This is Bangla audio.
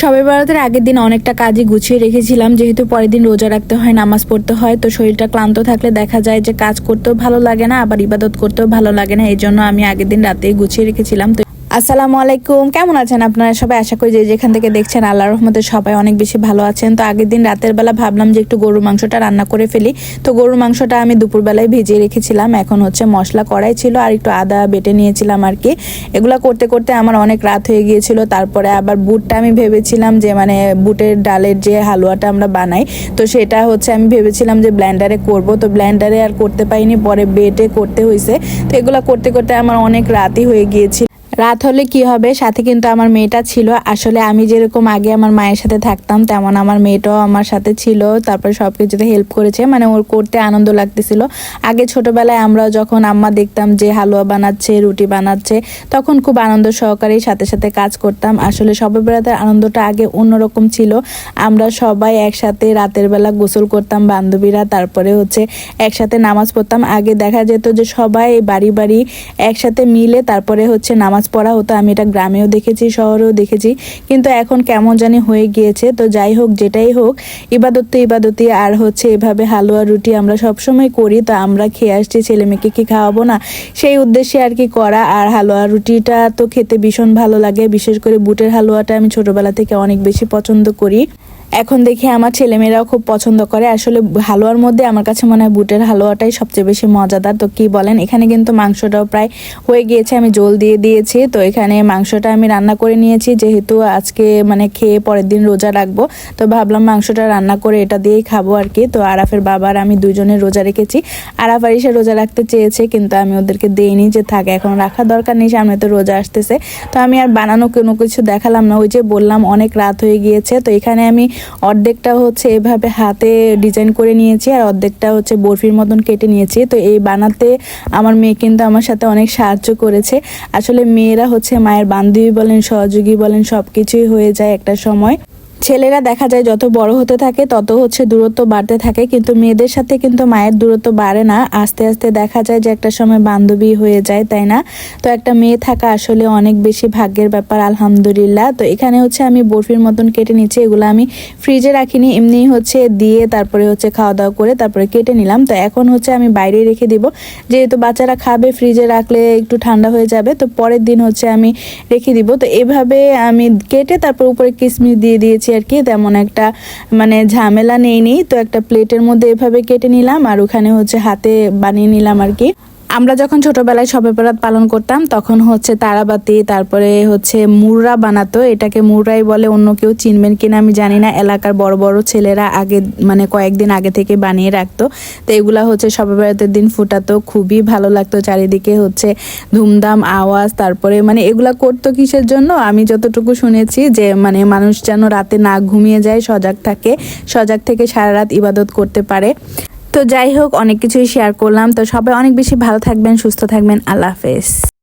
সবে বরাতের আগের দিন অনেকটা কাজই গুছিয়ে রেখেছিলাম। যেহেতু পরের দিন রোজা রাখতে হয়, নামাজ পড়তে হয়, তো শরীরটা ক্লান্ত থাকলে দেখা যায় যে কাজ করতেও ভালো লাগে না, আবার ইবাদত করতেও ভালো লাগে না। এই জন্য আমি আগের দিন রাতেই গুছিয়ে রেখেছিলাম। তো আসসালামু আলাইকুম। কেমন আছেন আপনারা সবাই? আশা করি যে যেখান থেকে দেখছেন আল্লাহ রহমতে সবাই অনেক বেশি ভালো আছেন। তো আগের দিন রাতের বেলা ভাবলাম যে একটু গরুর মাংসটা রান্না করে ফেলি। তো গরুর মাংসটা আমি দুপুরবেলায় ভিজিয়ে রেখেছিলাম। এখন হচ্ছে মশলা কড়াই ছিল আর একটু আদা বেটে নিয়েছিলাম আর কি। এগুলা করতে করতে আমার অনেক রাত হয়ে গিয়েছিল। তারপরে আবার বুটটা আমি ভেবেছিলাম যে মানে বুটের ডালের যে হালুয়াটা আমরা বানাই, তো সেটা হচ্ছে আমি ভেবেছিলাম যে ব্ল্যান্ডারে করব। তো ব্ল্যান্ডারে আর করতে পারিনি। পরে বেটে করতে হয়েছে তো এগুলো করতে করতে আমার অনেক রাতই হয়ে গিয়েছিল। রাত হলে কি হবে? সাথে কিন্তু আমার মেয়েটা ছিল। আসলে আমি যেরকম আগে আমার মায়ের সাথে থাকতাম, তেমন আমার মেয়েটাও আমার সাথে ছিল। তারপরে সব কিছুতে হেল্প করেছে। মানে ওর করতে আনন্দ লাগতেছিল। আগে ছোটবেলায় আমরা যখন আম্মা দেখতাম যে হালুয়া বানাচ্ছে, রুটি বানাচ্ছে, তখন খুব আনন্দ সহকারেই সাথে সাথে কাজ করতাম। আসলে সবে বেড়াতে আনন্দটা আগে অন্যরকম ছিল। আমরা সবাই একসাথে রাতের বেলা গোসল করতাম বান্ধবীরা। তারপরে হচ্ছে একসাথে নামাজ পড়তাম। আগে দেখা যেত যে সবাই বাড়ি বাড়ি একসাথে মিলে তারপরে হচ্ছে নামাজ পড়া হতো, আমি এটা গ্রামেও দেখেছি, শহরেও দেখেছি। কিন্তু এখন কেমন জানি হয়ে গিয়েছে। তো যাই হোক, যেটাই হোক ইবাদত তো ইবাদতই আর হচ্ছে এভাবে হালুয়া রুটি আমরা সবসময় করি, তো আমরা খেয়ে আসছি, ছেলে মেয়েকে কি খাওয়াবো না? সেই উদ্দেশ্যে আর কি করা। আর হালুয়া রুটিটা তো খেতে ভীষণ ভালো লাগে, বিশেষ করে বুটের হালুয়াটা আমি ছোটবেলা থেকে অনেক বেশি পছন্দ করি। এখন দেখি আমার ছেলেমেয়েরাও খুব পছন্দ করে। আসলে হালুয়ার মধ্যে আমার কাছে মনে হয় বুটের হালুয়াটাই সবচেয়ে বেশি মজাদার। তো কি বলেন? এখানে কিন্তু মাংসটাও প্রায় হয়ে গিয়েছে, আমি জল দিয়ে দিয়েছি। তো এখানে মাংসটা আমি রান্না করে নিয়েছি, যেহেতু আজকে মানে খেয়ে পরের দিন রোজা রাখব। তো ভাবলাম মাংসটা রান্না করে এটা দিয়েই খাব আর কি। তো আরাফের বাবার আমি দুজনে রোজা রেখেছি। আরাফ আর রোজা রাখতে চেয়েছে, কিন্তু আমি ওদেরকে দেইনি যে থাকে, এখন রাখার দরকার নেই, সামনে তো রোজা আসতেছে। তো আমি আর বানানো কোনো কিছু দেখালাম না, ওই যে বললাম অনেক রাত হয়ে গিয়েছে। তো এখানে আমি অর্ধেকটা হচ্ছে এভাবে হাতে ডিজাইন করে নিয়েছি, আর অর্ধেকটা হচ্ছে বরফির মতন কেটে নিয়েছি। তো এই বানাতে আমার মেয়ে কিন্তু আমার সাথে অনেক সাহায্য করেছে। আসলে মেয়েরা হচ্ছে মায়ের বান্ধবী বলেন সহযোগী বলেন সবকিছুই হয়ে যায় একটা সময়। ছেলেরা দেখা যায় যত বড় হতে থাকে, তত হচ্ছে দূরত্ব বাড়তে থাকে। কিন্তু মেয়েদের সাথে কিন্তু মায়ের দূরত্ব বাড়ে না। আস্তে আস্তে দেখা যায় যে একটা সময় বান্ধবী হয়ে যায়, তাই না? তো একটা মেয়ে থাকা আসলে অনেক বেশি ভাগ্যের ব্যাপার, আলহামদুলিল্লাহ। তো এখানে হচ্ছে আমি বরফির মতন কেটে নিচ্ছি, এগুলো আমি ফ্রিজে রাখিনি। এমনি হচ্ছে দিয়ে তারপরে হচ্ছে খাওয়া দাওয়া করে তারপরে কেটে নিলাম। তো এখন হচ্ছে আমি বাইরে রেখে দিব। যেহেতু বাচ্চারা খাবে ফ্রিজে রাখলে একটু ঠান্ডা হয়ে যাবে, তো পরের দিন হচ্ছে আমি রেখে দিব। তো এভাবে আমি কেটে তারপর উপরে কিসমিস দিয়ে দিয়েছি আর কি তেমন একটা মানে ঝামেলা নেই নি। তো একটা প্লেটের মধ্যে এভাবে কেটে নিলাম আর ওখানে হচ্ছে হাতে বানিয়ে নিলাম আর কি আমরা যখন ছোটবেলায় সবে বরাত পালন করতাম, তখন হচ্ছে তারাবাতি, তারপরে হচ্ছে মুররা বানাতো। এটাকে মুররাই বলে, অন্য কেউ চিনবেন কিনা আমি জানি না। এলাকার বড় বড় ছেলেরা আগে মানে কয়েকদিন আগে থেকে বানিয়ে রাখতো। তো এগুলা হচ্ছে সবে বরাতের দিন ফুটাতো, খুবই ভালো লাগতো চারিদিকে হচ্ছে ধুমধাম, আওয়াজ, তারপরে মানে এগুলা করতো কিসের জন্য? আমি যতটুকু শুনেছি যে মানে মানুষ যেন রাতে না ঘুমিয়ে যায়, সজাগ থাকে, সজাগ থেকে সারা রাত ইবাদত করতে পারে। তো যাই হোক, অনেক কিছুই শেয়ার করলাম। তো সবাই অনেক বেশি ভালো থাকবেন, সুস্থ থাকবেন। আল্লাহ হাফেজ।